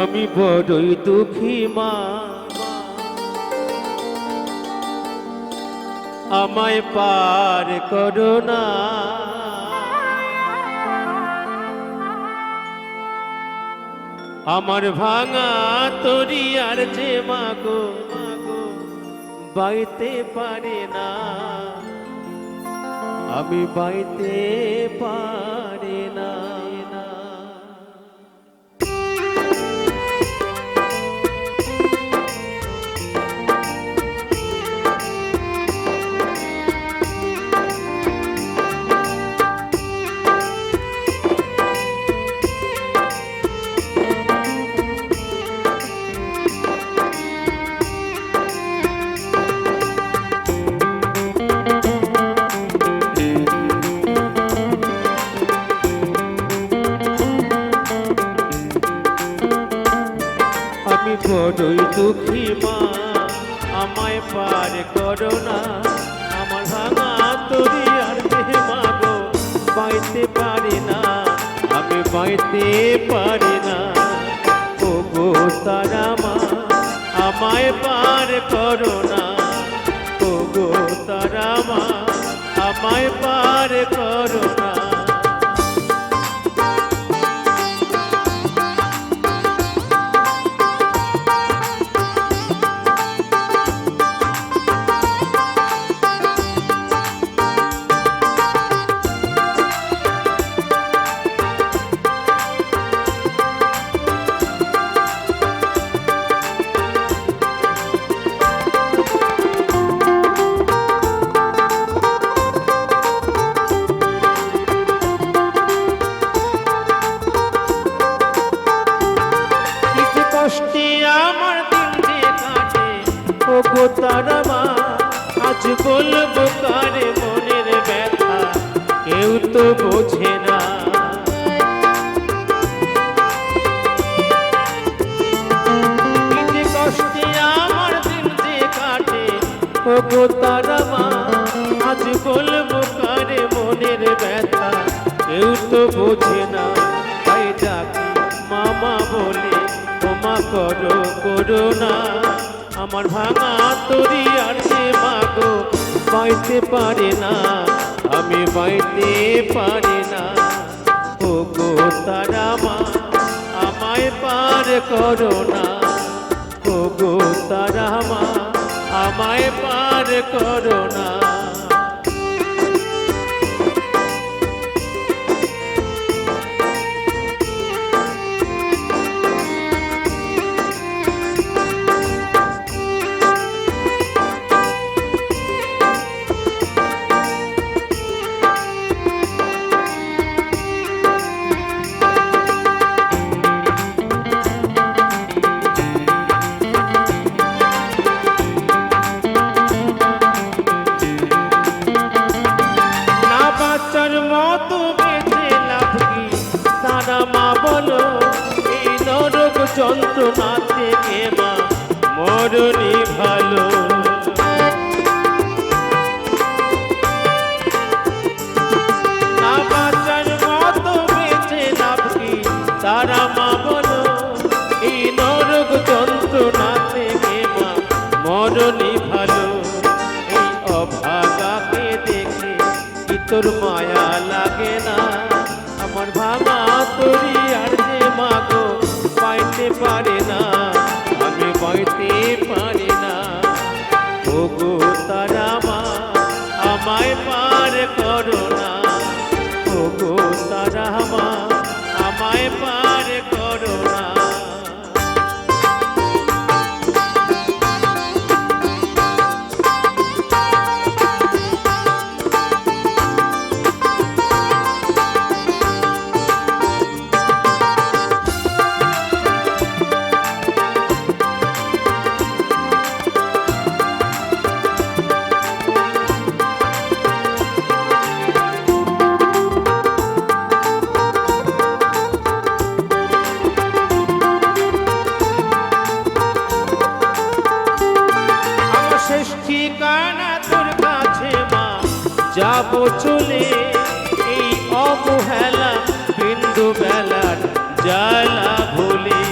আমি বড়ই দুঃখী মা। আমায় পার করো না। আমার ভাঙা তরি আর যে মাগো মাগো, বাইতে পারে না। আমি বাইতে পারে না। আমি বড়ই দুঃখী মা, আমায় পার করো না। আমার ভাঙা তরি আর দেহে মাগো বাইতে পারি না। আমি বাইতে পারি না। ও গো তারা মা, আমায় পার করো না। ও গো তারা মা, আমায় পার করো না। আমার দিন যে কাটে ও গো তারা মা আজ বলব কারে মনের ব্যথা, কেউ তো বোঝে না। কষ্টে আমার দিন কাটে ও গো তারা মা আজ বলব কারে মনের ব্যথা, কেউ তো বোঝে না। মামা বলে। করো করো না। আমার ভাঙা তরি আর সে মাগো বাইতে পারে না। আমি বাইতে পারি না। ও গো তারা মা, আমায় পার করো না। ও গো তারা মা, আমায় পার করো না না। যন্ত্রণা থেকে মা মরণই পাইতে পারে না আমি পাইতে পারি না। ওগো তারা মা আমায় পার করো যাব এই অবহেলা বিন্দু বেলার জ্বালা ভোলে।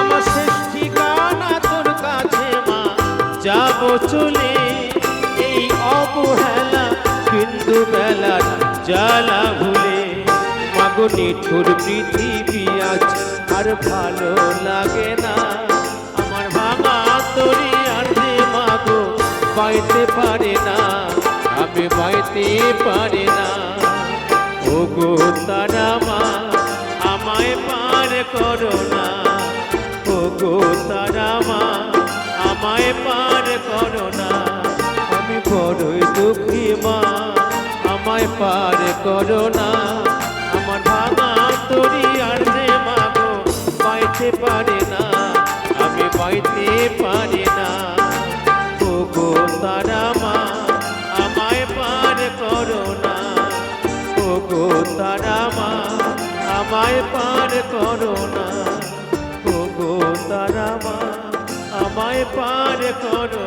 আমার শেষ ঠিকানা তোর কাছে মা, যাব চলে। এই অবহেলা বিন্দু বেলার জ্বালা ভুলে। মাগো নিঠুর পৃথিবী আজ আর ভালো লাগে না। বাইতে পারে না, আমি বাইতে পারে না। ও গো তারা মা, আমায় পার করো না। ও গো তারা মা, আমায় পার করো না। আমি বড়ই দুঃখী মা, আমায় পার করো না। আমার ভাঙা তরি আর যে মাগো পাইতে পারে না, আমি পাইতে পারি না। আমায় পার করো না। ও গো তারা মা আমায় পার করো